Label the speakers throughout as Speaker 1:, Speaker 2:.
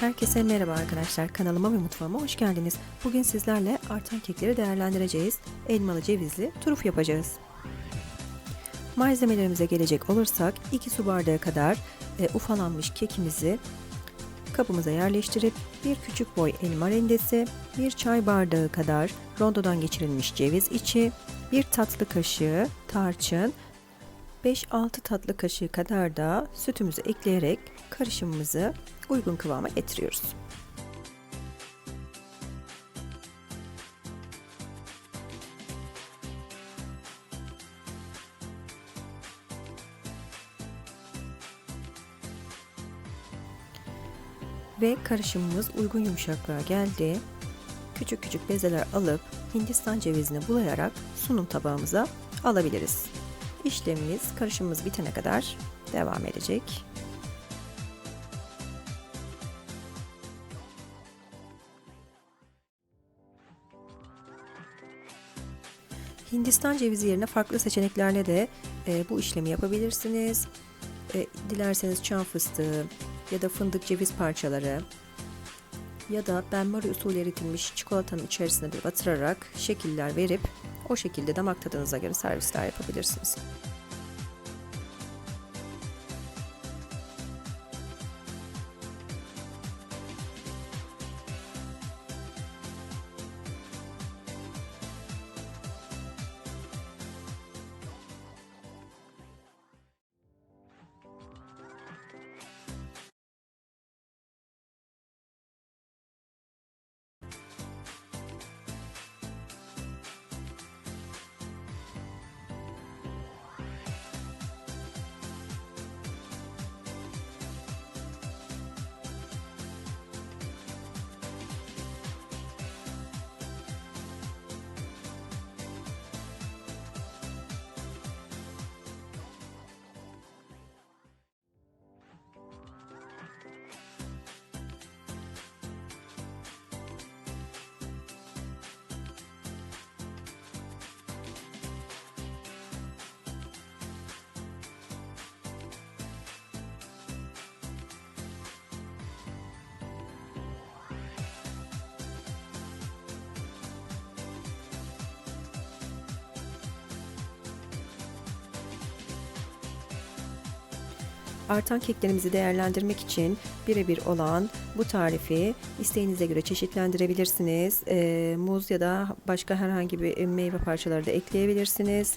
Speaker 1: Herkese merhaba arkadaşlar. Kanalıma ve mutfağıma hoş geldiniz. Bugün sizlerle artan kekleri değerlendireceğiz. Elmalı cevizli turuf yapacağız. Malzemelerimize gelecek olursak 2 su bardağı kadar e, ufalanmış kekimizi kabımıza yerleştirip bir küçük boy elma rendesi, bir çay bardağı kadar rondodan geçirilmiş ceviz içi, bir tatlı kaşığı tarçın, 5-6 tatlı kaşığı kadar da sütümüzü ekleyerek karışımımızı uygun kıvama getiriyoruz. Ve karışımımız uygun yumuşaklığa geldi. Küçük küçük bezeler alıp Hindistan cevizini bulayarak sunum tabağımıza alabiliriz. İşlemimiz karışımımız bitene kadar devam edecek. Hindistan cevizi yerine farklı seçeneklerle de e, bu işlemi yapabilirsiniz. E, dilerseniz çam fıstığı ya da fındık ceviz parçaları ya da benmari usulü eritilmiş çikolatanın içerisine de batırarak şekiller verip o şekilde damak tadınıza göre servisler yapabilirsiniz. Artan keklerimizi değerlendirmek için birebir olan bu tarifi isteğinize göre çeşitlendirebilirsiniz. E, muz ya da başka herhangi bir meyve parçaları da ekleyebilirsiniz.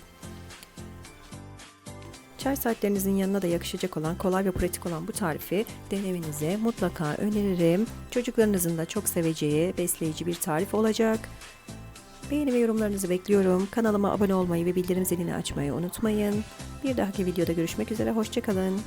Speaker 1: Çay saatlerinizin yanına da yakışacak olan, kolay ve pratik olan bu tarifi denemenize mutlaka öneririm. Çocuklarınızın da çok seveceği, besleyici bir tarif olacak. Beğeni ve yorumlarınızı bekliyorum. Kanalıma abone olmayı ve bildirim zilini açmayı unutmayın. Bir dahaki videoda görüşmek üzere. Hoşçakalın.